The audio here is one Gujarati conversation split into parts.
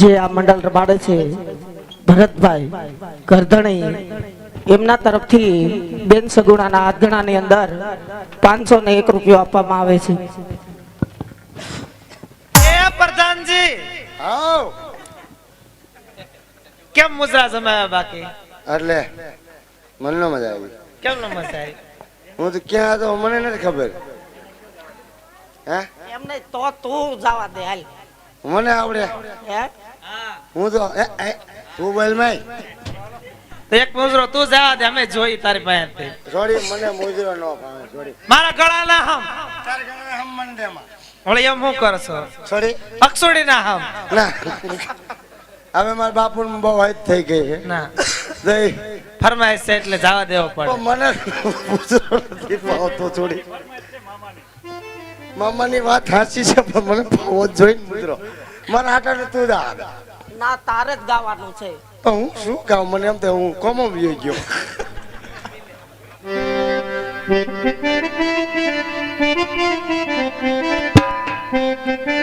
જે આ મંડળ રમાડે છે ભરતભાઈ ગરધણી એમના તરફથી બેન સગુણાના હાથગણાની અંદર પાંચસો ને એક રૂપિયો આપવામાં આવે છે. પ્રધાનજી! કેમ મુજરા જમાયા બાકી? એટલે મને ન મજા આવી. કેમ નો મજા આવી? હું તો ક્યાં હતો મને નથી ખબર. હે? એમને નહીં તો તું જવા દે હાલ. મને આવડે. હે હું તો તું બોલ માય એક મુજરો તું જવા દે અમે જોઈ તારી પાસે સોરી મને મુજરો ન ભાવે સોરી. મારા ગળાના હમ. તાર ગળા હમ મન દે માં ઓલે એમ હું કરશો? સોરી. અક્ષોડી ના હમ. ના. હવે મારા બાપુ બહુ હાઈટ થઈ ગઈ છે. ના. દઈ ફરમાઈશ છે એટલે જવા દેવો પડે. મને મુજરો નથી ભાવતો થોડી મામાની વાત સાચી છે પણ મને ફાવો જ જોઈને મુજરો મારા હાટાને તું દા ના તારે જ ગાવાનું છે. તો હું શું કહું મને એમ તો હું કોમો વિયો ગયો. બસ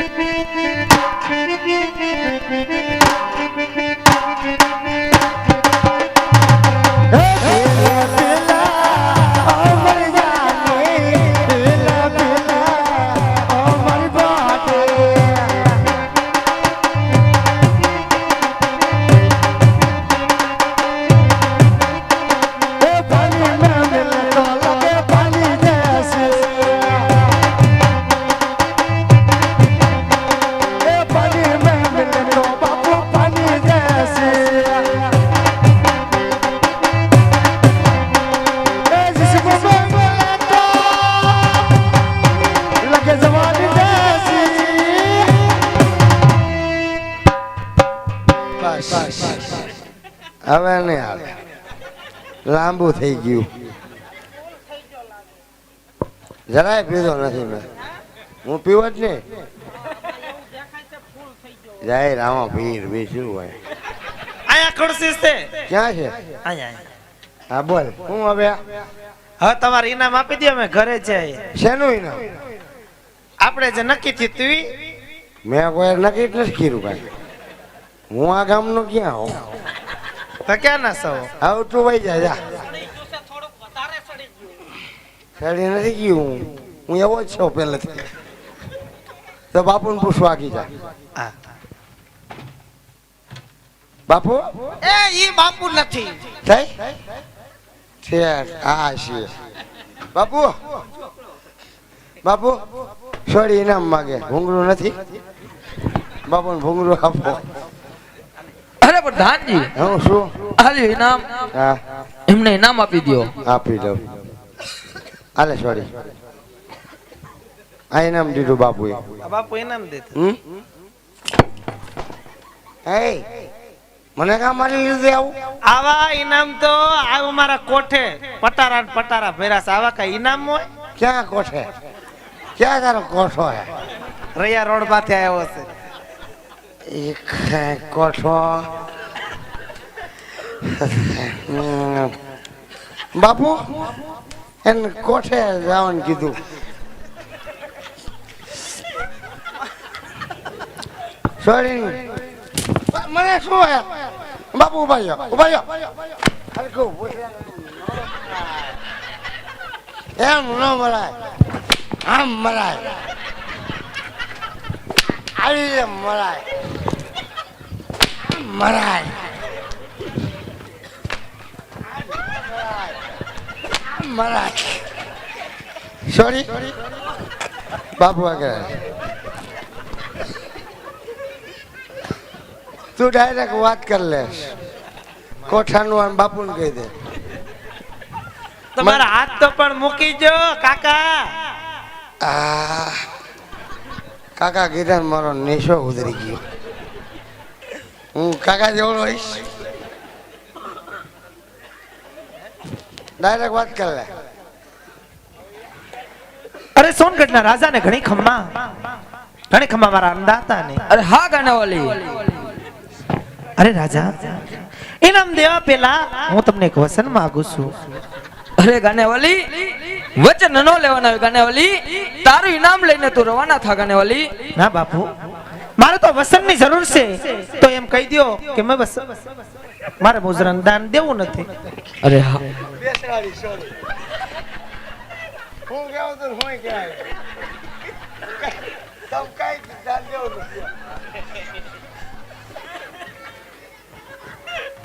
લાંબુ થઈ ગયું. જરાય પીધો નથી મેં. હું પીવો જ નહીં. જાય રામા પીર બી શું હોય. અહીંયા ખુરશી છે. ક્યાં છે? અહીંયા. હા બોલ. હું હવે હવે તમારે ઇનામ આપી દે અમે ઘરે છે શેનું ઇનામ આપણે જે નક્કી થયું તું મેં કોઈ નક્કી નથી કર્યું ભાઈ હું આ ગામનો ક્યાં હોઉં? તો ક્યાં ના સૌ હવે તું વહી જા. જા નથી ગયું. હું હું એવો જ છું પહેલેથી. તો બાપુને પૂછવા આગી જા. બાપુ? એ ઈ બાપુ નથી. થઈ? છે હા છે. બાપુ? બાપુ? સોરી ઇનામ માગે. ભૂંગળું નથી? બાપુને ભૂંગળું આપો. અરે પ્રધાનજી હું શું? હાલ ઇનામ? હા. એમને ઇનામ આપી દ્યો. આપી દઉં. હાલે સોરી આ ઇનામ દીધું બાપુએ. બાપુ ઇનામ દીધું. હમ? મને કામ મારી લીધે આવું? આવા ઇનામ તો આવું મારા કોઠે પટારા પટારા ભર્યા આવા કઈ ઇનામ હોય? ક્યાં કોઠે? ક્યાં તારો કોઠો હે? રૈયા રોડ પાસે આવ્યો છે. એક કોઠો. બાપુ? એને કોઠે જવાનું કીધું? સોરી. મને શું હે બાપુ, ઊભા રહ્યો ઊભા રહ્યો. એમ ન મરાય, આમ મરાય. આવી રીતે મરાય. મરાય. મરાય સોરી બાપુ આગળ તું ડાયરેક્ટ વાત કર લેશ. કોઠાનું આમ બાપુને કહી દે. તમારા હાથ તો પણ મૂકી જો કાકા. આ કાકા કીધા મારો નેશો ઉતરી ગયો. હું કાકા જેવો હોઈશ. ડાયરેક્ટ વાત કર લે. સોનગઢના રાજાને ઘણી ખમ્મા. ઘણી ખમ્મા મારા અંદાતા ને અરે હા ગાનાવાલી. અરે રાજા ઇનામ દેવા પેલા હું તમને એક વસન માંગુ છું. અરે ગાનેવાલી વચન ન લેવાના હોય ગાનેવાલી. તારું ઇનામ લઈને તું રવાના થા ગાનેવાલી. ના બાપુ મારે તો વસનની જરૂર છે. તો એમ કહી દ્યો કે મેં બસ મારે મુજરાન દાન દેવું નથી. અરે હા. હું કેવો તો હું કહેવાય તમ કઈ ધ્યાન દેવું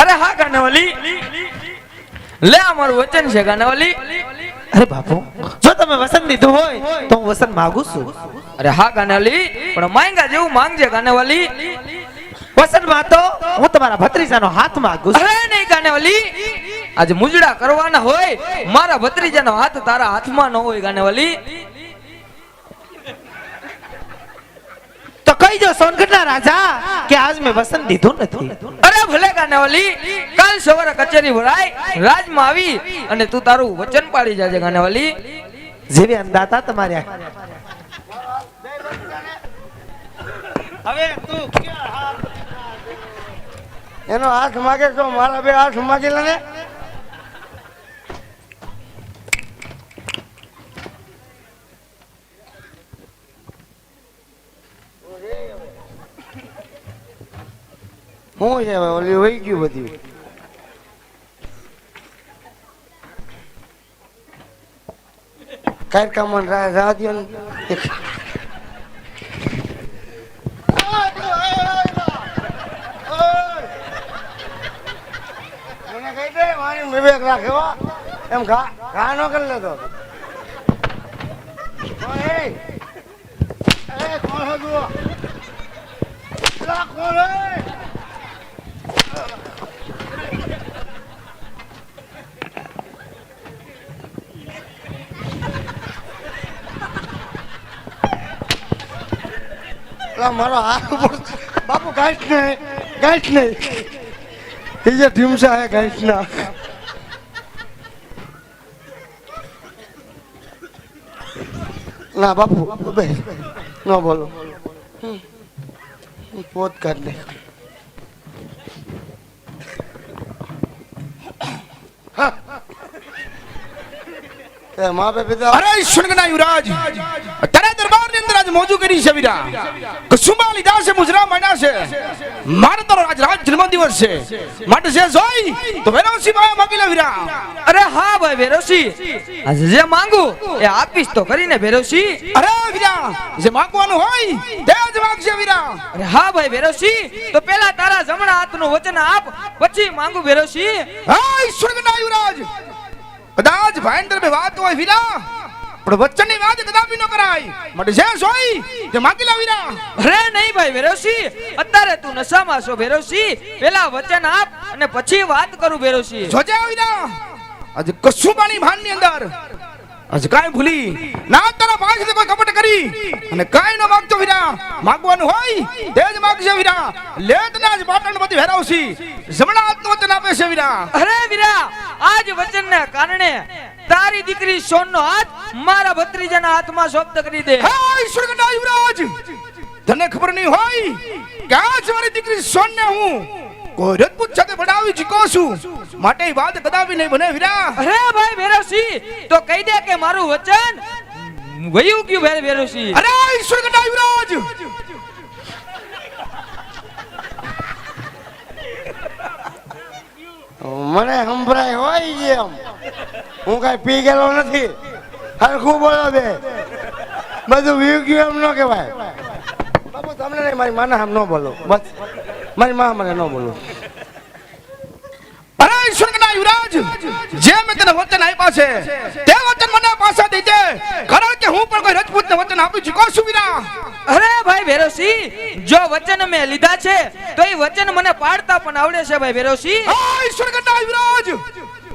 અરે હા ગાનેવાલી. લે અમારું વચન છે ગાનેવાલી. અરે બાપુ જો તમે વસન દીધું હોય તો હું વસન માંગુ છું. અરે હા ગાનેવાલી. પણ માંગા જેવું માંગજે ગાનેવાલી. વસનમાં તો હું તમારા ભત્રીજાનો હાથ માંગુ છું. અરે નહીં ગાનેવાલી. આજે મુજડા કરવાના હોય મારા ભત્રીજાનો હાથ તારા હાથમાં ન હોય ગાનેવાલી તો કહી જો સોનગઢના રાજા કે આજ મેં વસન દીધું નથી. અરે ભલે ગાનેવાલી કાલ સવારે કચેરી ભરાય રાજમાં આવી અને તું તારું વચન પાડી જાજે ગાનેવાલી જેવી અંદાતા તમારે હવે તું એનો હાથ માગે તો મારા બે હાથ માગેલા ને? શું છે ઓલી વહી ગયું બધું. કાર્યક્રમ રા રા દ્યો ને. મને કહી દે, મારી વિવેક રાખે એમ ઘા ઘા નો કરી લેતો. કોણ હે? એ કોણ મારો હાથ બાપુ ગાઈશ નહીં ગાઈશ નહીં એ જે ઢીમસા હે ગાઈશ ના. બાપુ, બે. ન બોલો. પોત કાઢ લે. મા બાપ પિતા અરે ઈશ્વરના યુવરાજ તારા દરબારની અંદર આજ મોજું કરી છે વીરા કસુમા લીધા છે મુજરા માંડ્યા છે. મારે તારો આજ રાજ જન્મદિવસ છે. માટે છે જોઈ તો વેરોસી ભાઈ માગી લે વીરા અરે હા ભાઈ વેરોસી આજે જે માંગુ એ આપીશ તો કરીને વેરોસી અરે વીરા જે માંગવાનું હોય તે જ માંગશે વીરા અરે હા ભાઈ ભેરોસી તો પેલા તારા જમણા હાથનું વચન આપ પછી માંગુ ભેરોસી હા ઈશ્વરના યુવરાજ? કદાચ ભાઈન્દર બે વાત હોય વીરા પણ વચનની વાત કદાપી ન કરાય. માટે જે જોઈ તે માગી લે વીરા. અરે નહીં ભાઈ વેરોસી અત્યારે તું નશામાં છો વેરોસી પેલા વચન આપ અને પછી વાત કરું ભેરોસી જોજે વીરા. આજે ભાન ભાનની અંદર. આજ કાંઈ ભૂલી. ના તારા પાસેથી કોઈ કપટ કરી. અને કાંઈ ન માગતો વીરા. માગવાનું હોય તે જ માગજે વીરા. લે તને આજ પાટણ બધી વેરાવસી જમણા હાથનું વચન આપે છે વીરા. અરે વીરા આજ વચનને કારણે તારી દીકરી સોનનો હાથ મારા ભત્રીજાના હાથમાં સોપ્ત કરી દે. હે ઈશ્વર કટા યુવરાજ! તને ખબર નહીં હોય કે આજ મારી દીકરી સોનને હું કોઈ રજપૂત સાથે બનાવી ચૂક્યો છું. માટે વાત કદાપી નહીં બને વીરા. અરે ભાઈ ભેરોસી તો કહી દે કે મારું વચન વયું ગયું ભાઈ ભેરોસી અરે ઈશ્વર કટા યુવરાજ! મને સંભળાય હોય એમ. હું કઈ પી ગયેલો નથી. હરખું બોલો બે. બધું વીવ ગયું એમ ન કહેવાય. બાબુ તમને નહીં મારી માના આમ ન બોલો. બસ. મારી મા મને ન બોલો. અરે ઈશ્વરના યુવરાજ જે મેં તને વચન આપ્યા છે તે વચન મને પાછા દેજે. કારણ કે હું પણ કોઈ રજપૂતને વચન આપી ચૂક્યો છું વીરા? અરે ભાઈ ભેરોસી જો વચન મેં લીધા છે તો એ વચન મને પાડતા પણ આવડે છે ભાઈ ભેરોસી ઈશ્વરના યુવરાજ.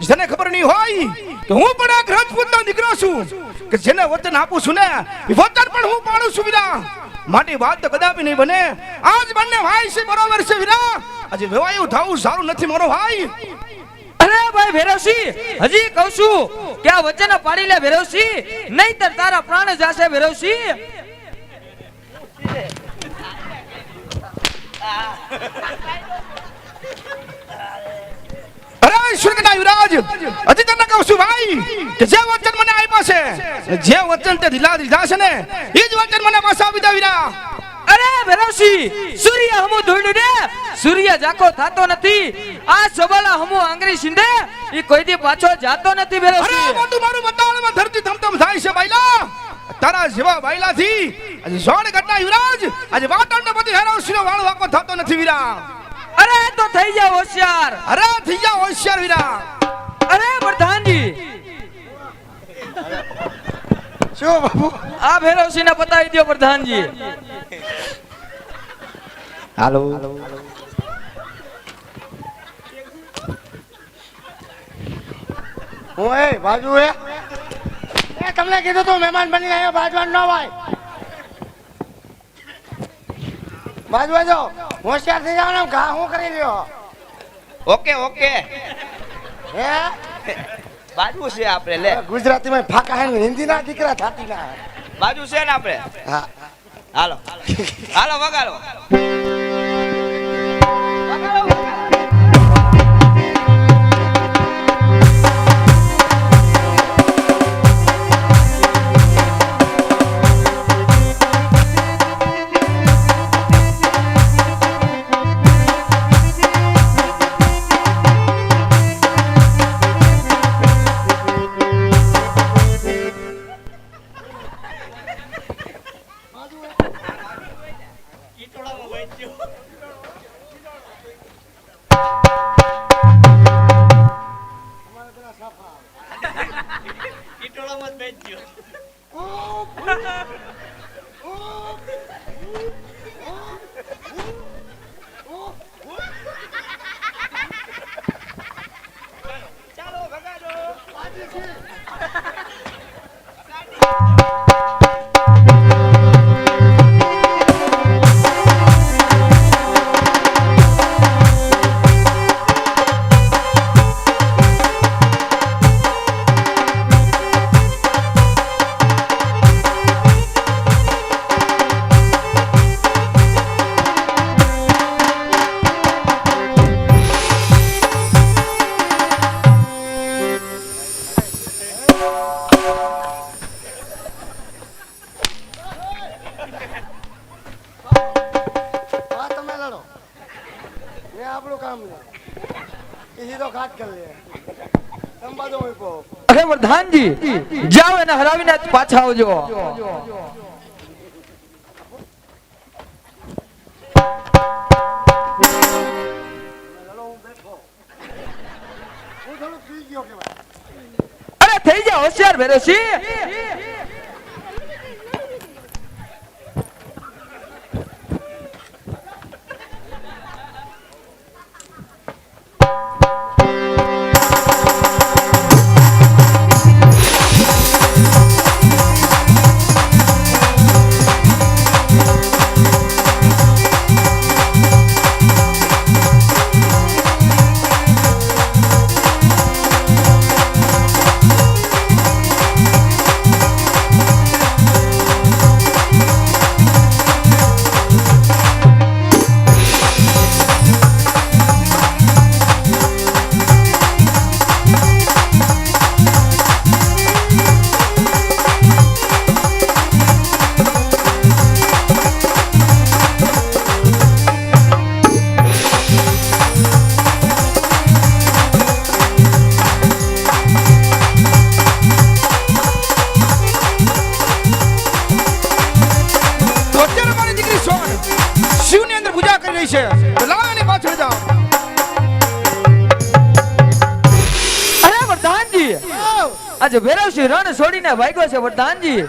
જેને ખબર નહીં હોય કે હું પણ એક રજપૂતનો દીકરો છું. કે જેને વચન આપું છું ને વતન પણ હું પાડું છું વીરા. માટી વાત તો કદાપી નહીં બને. આજ બંને ભાઈ છે, બરોબર છે વિરા. આજે વેવાયું થવું સારું નથી મારો ભાઈ. અરે ભાઈ ભેરોસી હજી કહું છું કે આ વચન પાડી લે ભેરોસી નહીતર તારા પ્રાણ જાશે ભેરોસી અરે ઈશ્વરના યુવરાજ હજી તને કહું છું ભાઈ કે જે વચન મને આપ્યા છે જે વચન તે દિલા દીધા છે ને એ જ વચન મને પાછા આપી દે વીરા. અરે ભેરવસી સૂર્ય હમુ ધોડ્યું ને સૂર્ય જાકો થાતો નથી. આ સવાલા હમુ સિંધે. ઈ કોઈ દી પાછો જાતો નથી અરે ભેરવસી મોટું મારું બતાવવામાં ધરતી થમથમ થાય છે બાયલા તારા જેવા બાયલાથી આજે સોળ ઘટના યુવરાજ આજે વાટણનો બધી હેરાવસીનો વાળ વાકો થતો નથી વીરા. અરે તો થઈ જાવ હોશિયાર. અરે થઈ જા હોશિયાર વીરા અરે પ્રધાનજી. શું બાપુ? આ ભેરવસી ને બતાવી દો પ્રધાનજી. હાલો. હું એ બાજુ એ. એ તમને કીધું તું મહેમાન બની આવ્યો બાજવાન ન હોય. બાજવા બાજુ. હોશિયાર થઈ જાવ ને ઘા હું કરી લ્યો ઓકે ઓકે. હે? બાજુ છે આપણે લે. ગુજરાતીમાં ફાકા હે હિન્દી ના દીકરા થાતી ના બાજુ છે ને આપણે? હા. હાલો. હાલો વગાડો. પ્રધાનજી જાઓ એને હરાવીને પાછા આવજો. અરે થઈ જા હોશિયાર ભેરવસી છે વરદાનજી.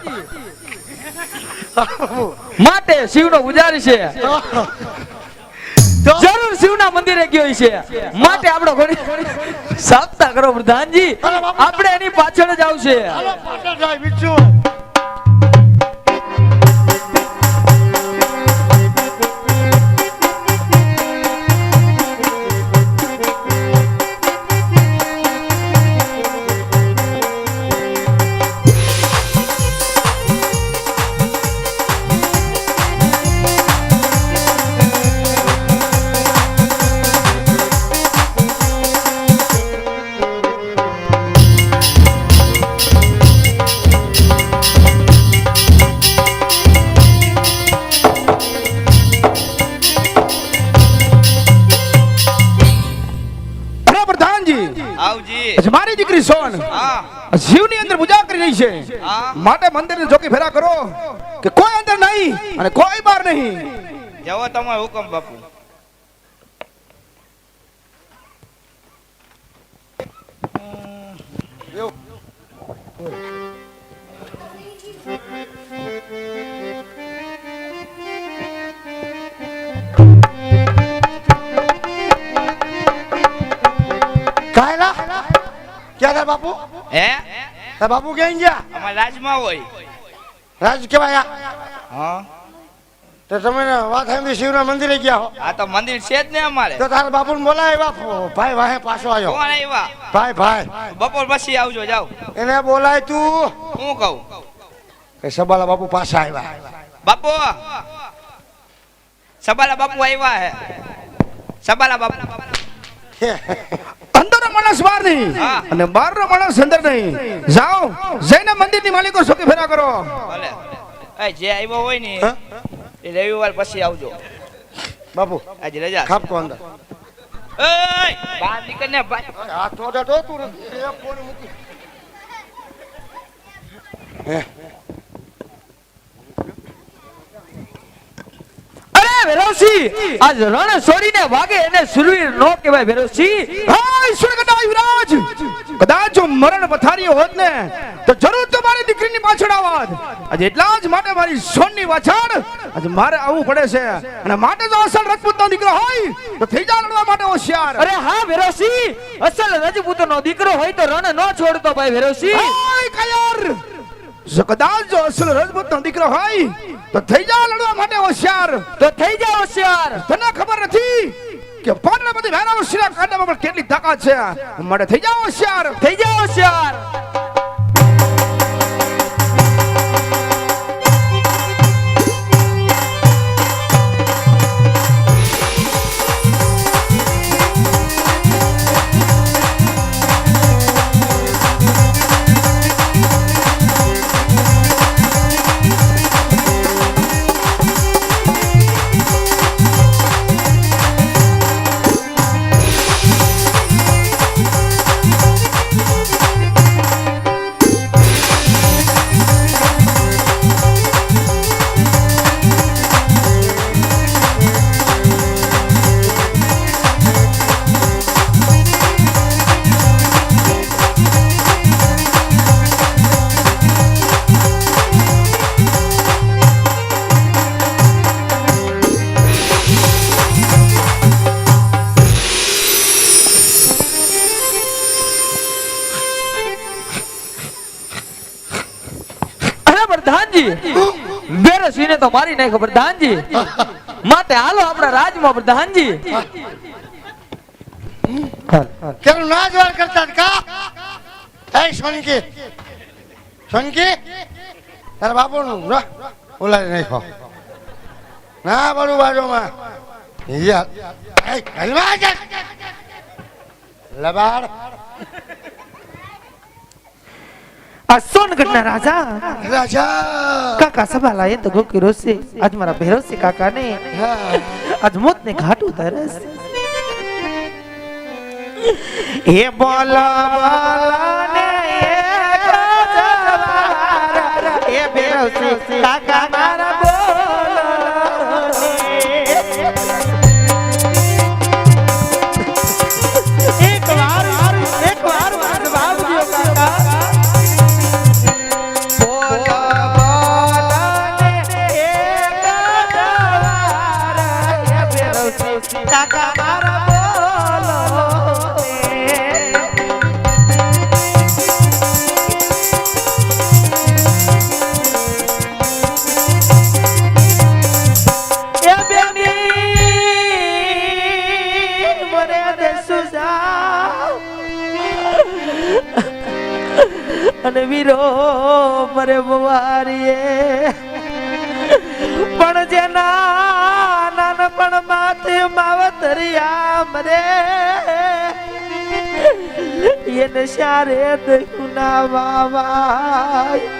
માટે શિવનો પૂજારી છે. જરૂર શિવના મંદિરે ગયો છે. માટે આપણો ઘણી સાપતા કરો પ્રધાનજી આપણે એની પાછળ જ આવશે. તમારો હુકમ બાપુ કાયલા ક્યાં તાર બાપુ હે તાર બાપુ ક્યાં ગયા અમારે રાજમાં હોય રાજ કેવાય હા તો તમે વાત સાંભળી શિવના મંદિરે ગયા હો. આ તો મંદિર છે જ ને અમારે. તો તારા બાપુને બોલાવ્યા ભાઈ વાહે પાછો આવ્યો. કોણ આવ્યા? ભાઈ ભાઈ. બપોર પછી આવજો જાઓ. એને બોલાય તું. હું કહું? કે સબાલા બાપુ પાછા આવ્યા. બાપુ સબાલા બાપુ આવ્યા હે. સબાલા બાપુ. અંદરનો માણસ બહાર નહીં હા. અને બહારનો માણસ અંદર નહીં. જાઓ જઈને મંદિરની માલિકો સુખી ફેરા કરો. ભલે એ જે આવ્યો હોય ને? એ રવિવાર પછી આવજો બાપુ આજે રજા. ખાપકો અંદર બહાર નીકળ ને ભાઈ હાથ તો તો. ફોન મૂકી. હે, વેરોસી આજ રણ છોડીને વાગે એને સુરવીર નો કહેવાય વેરોસી હા ઈશ્વર કદાચ યુવરાજ. કદાચ જો મરણ પથારીઓ હોત ને તો જરૂર તમારી દીકરીની પાછળ આવત. આજે એટલા જ માટે મારી સોનની પાછળ આજે મારે આવવું પડે છે. અને માટે જો અસલ રજપૂતનો દીકરો હોય તો થઈ જા લડવા માટે હોશિયાર. અરે હા વેરોસી અસલ રજપૂતનો દીકરો હોય તો રણ ન છોડતો ભાઈ વેરોસી હાય કાયર. કદાચ જો અસલ રજપૂતનો દીકરો હોય તો થઈ જા લડવા માટે હોશિયાર. તો થઈ જાઓ હોશિયાર. તને ખબર નથી કે પાટણ બધી વેરાવ હોશિયાર કાંડામાં પણ કેટલી તાકાત છે. માટે થઈ જાઓ હોશિયાર. થઈ જાઓ હોશિયાર. પ્રધાનજી વેરોસી તો મારી નાખ્યો પ્રધાનજી. માટે હાલો આપણા રાજમાં પ્રધાનજી. કેમ ના જવાર કરતા કા? એ સોનકી સોનકી તાર બાપુ નું બોલાવી નાખો ના બરું બાજુમાં. યાર. લબાડ. આ સોનગઢના રાજા. રાજા. કાકા સભાલા એ તો ગોકી રોશે. આજ મારા ભેરોસી કાકા ને. આજ મોત ને ઘાટ ઉતારસ હે બોલા ને હે કાકા મારા ગવાય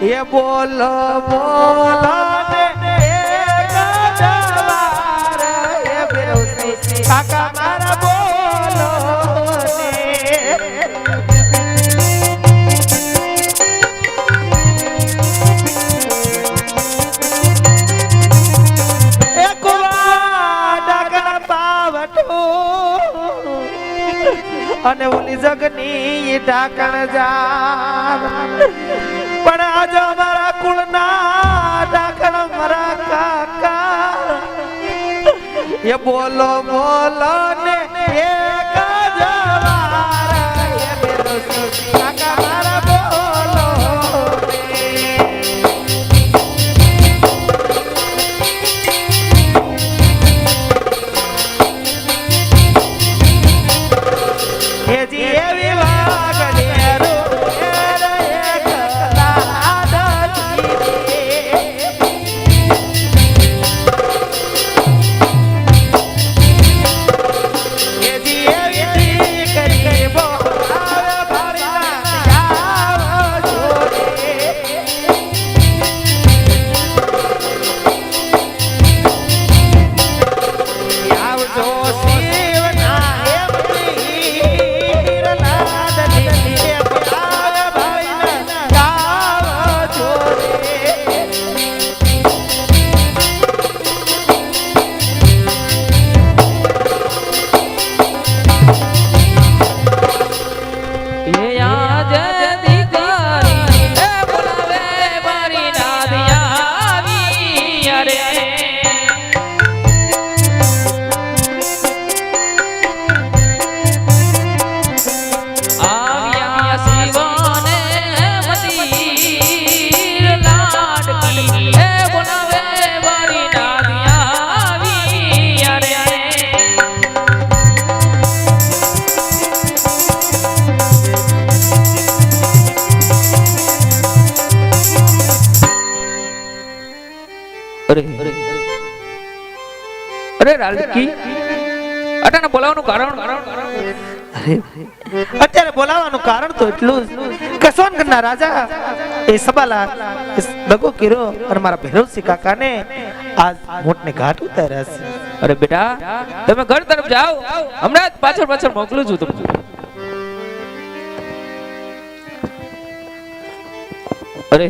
એ બોલ બોલ કાકા મારા બોલો. અને જગની ઢાકણ જા પણ આજ અમારા કુળના ઢાકણ મારા કાકા. એ બોલો બોલો ને એ કાકા અરે રાલકી અટાને બોલાવવાનું કારણ? અત્યારે બોલાવાનું કારણ તો એટલું જ. કે સોનગઢના રાજા એ સબાલા દગો કર્યો અને મારા ભૈરવસિંહ કાકાને આજ મોટને ઘાટ ઉતાર્યા છે. અરે બેટા તમે ઘર તરફ જાઓ. હમણાં જ પાછળ પાછળ મોકલું છું તમને. અરે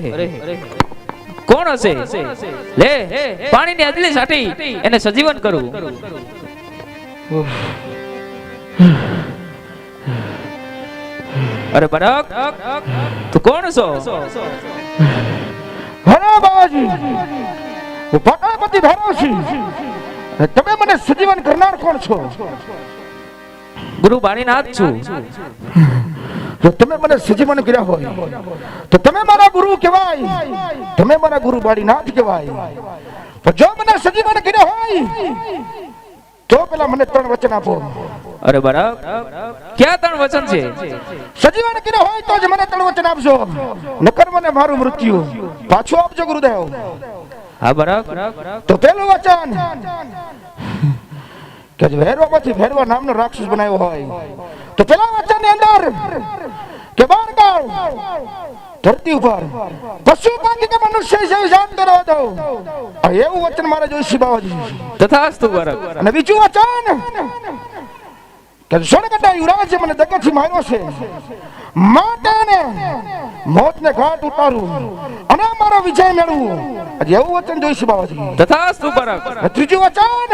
કોણ હશે? લે પાણીની અદલી સાટી એને સજીવન કરું. અરે બરક તું કોણ છો? હરે બાબાજી હું પટાપતિ અને તમે મને સજીવન કરનાર કોણ છો? ગુરુ બાણીનાથ છું. જો તમે મને સજીવન કર્યા હોય તો તમે મારા ગુરુ કહેવાય. તમે મારા ગુરુ બાળીનાથ કહેવાય. પણ જો મને સજીવન કર્યા હોય તો પેલા મને ત્રણ વચન આપો. અરે બરાબર ક્યાં ત્રણ વચન છે? સજીવન કર્યા હોય તો જ મને ત્રણ વચન આપજો. નકર મને મારું મૃત્યુ પાછું આપજો ગુરુદેવ. હા બરાબર તો પેલું વચન કે જો પછી ભેરવા નામનો રાક્ષસ બનાવ્યો હોય તો પેલા વચનની અંદર કે બાળકાળ ધરતી ઉપર પશુ પંખી કે મનુષ્ય જેવી જાન કરવા દો આ એવું વચન મારે જોઈશે બાબાજી તથાસ્તુ બરાબર અને બીજું વચન કે સોનગઢના યુવરાજે મને દગતથી માર્યો છે. માતાને મોતને ઘાટ ઉતારું અને મારો વિજય મેળવું. આજે એવું વચન જોઈશે બાબાજી તથાસ્તુ બરાબર ત્રીજું વચન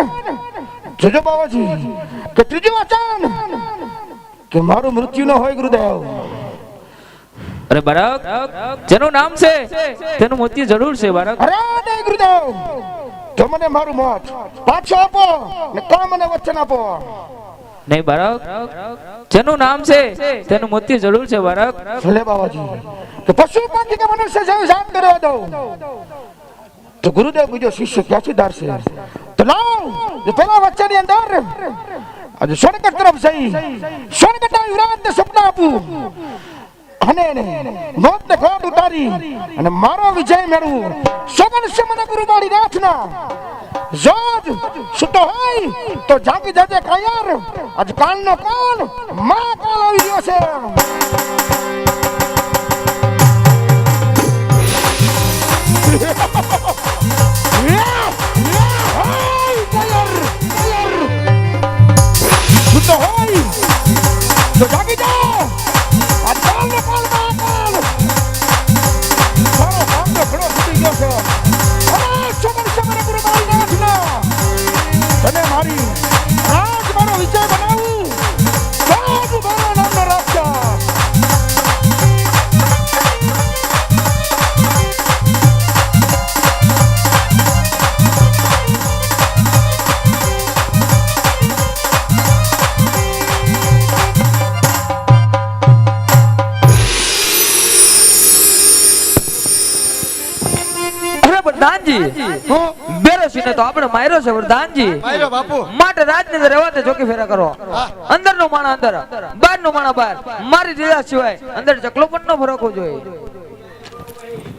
જોજો બાબાજી કે ત્રીજું વચન કે મારું મૃત્યુ ન હોય ગુરુદેવ. અરે બાળક જેનું નામ છે તેનું મોતી જરૂર છે બાળક. અરે નહીં ગુરુદેવ તો મને મારું મોત પાછો આપો ને કા મને વચન આપો. નહીં બાળક જેનું નામ છે તેનું મોતી જરૂર છે બાળક. ભલે બાબાજી તો પશુ પંખી કે મનુષ્ય જેવું જાન કરવા દઉં. તો ગુરુદેવ બીજો શિષ્ય ક્યાંથી ધારશે? તો લાવ જે પેલા વચ્ચેની અંદર આજે સ્વર્ગ તરફ જઈ સોનગઢના વિરાટ સપના આપું. અને મોતને ઘાટ ઉતારી અને મારો વિજય મેળવું. સોગન છે મને ગુરુ મારી નાથના જોજ સુતો હોય તો જાગી જજે કાયર. આજ કાલનો કાલ મા કાલ આવી ગયો છે. તો હોય તો જાગી જાઓ 안녕하세요. બેરોસીને તો આપણે માર્યો છે વરદાનજી. માર્યો બાપુ. માટે રાજની અંદર રહેવા ચોકી ફેરા કરો. અંદર નો માણા અંદર બહાર નો માણા બહાર. મારી દીધા સિવાય અંદર ચકલો પણ ન ફરકવો જોઈએ.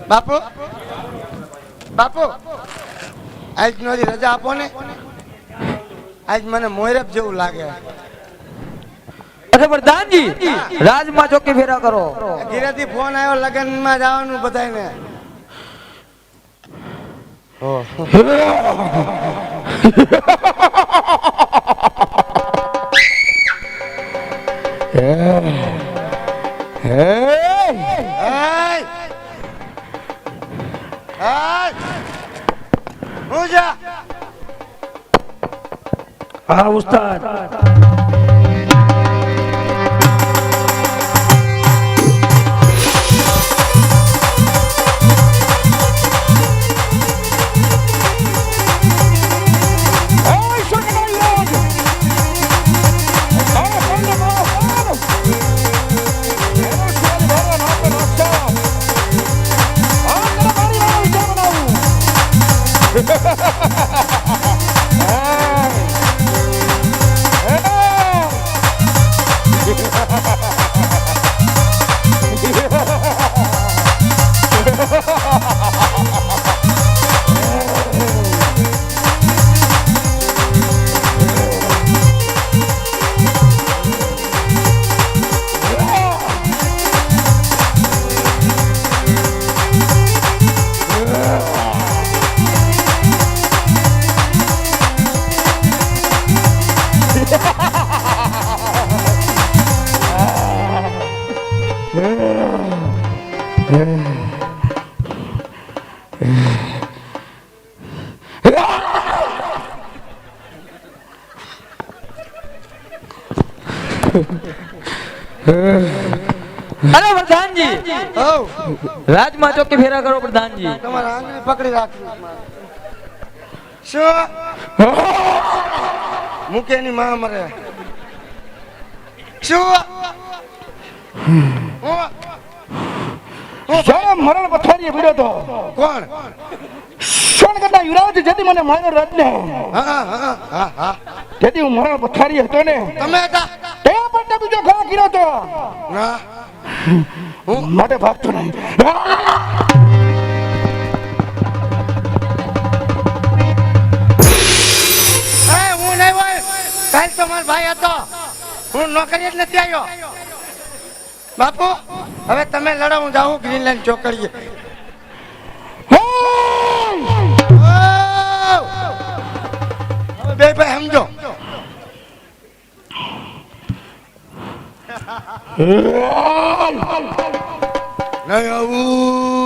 બાપુ. બાપુ. આજ નો રજા આપો ને. આજ મને મોયરબ જેવું લાગે. અરે પ્રધાનજી રાજમાં ચોકી ફેરા કરો. ધીરેથી ફોન આવ્યો લગ્નમાં જવાનું બધાને હું રાજમાં ચોકી ફેરા કરો પ્રધાનજી. તમારા આંગળી પકડી રાખવી શું? મૂકેની માં મરે. શું? મરણ પથારીએ પીડ્યો તો કોણ? સોન કરતા યુવરાજ જેથી મને માર્યો રજને હા હા હા હા જેથી હું મરણ પથારી હતો ને. તમે હતા? તે પણ બીજો ઘા કર્યો તો ના. માટે ભાગતો નહીં. હું નહીં હોય. કાલ તો મારો ભાઈ હતો. હું નોકરી જ નથી આવ્યો. બાપુ હવે તમે લડો હું જાઉં ગ્રીનલેન્ડ ચોકડીએ. બે ભાઈ સમજો. નહીં આવું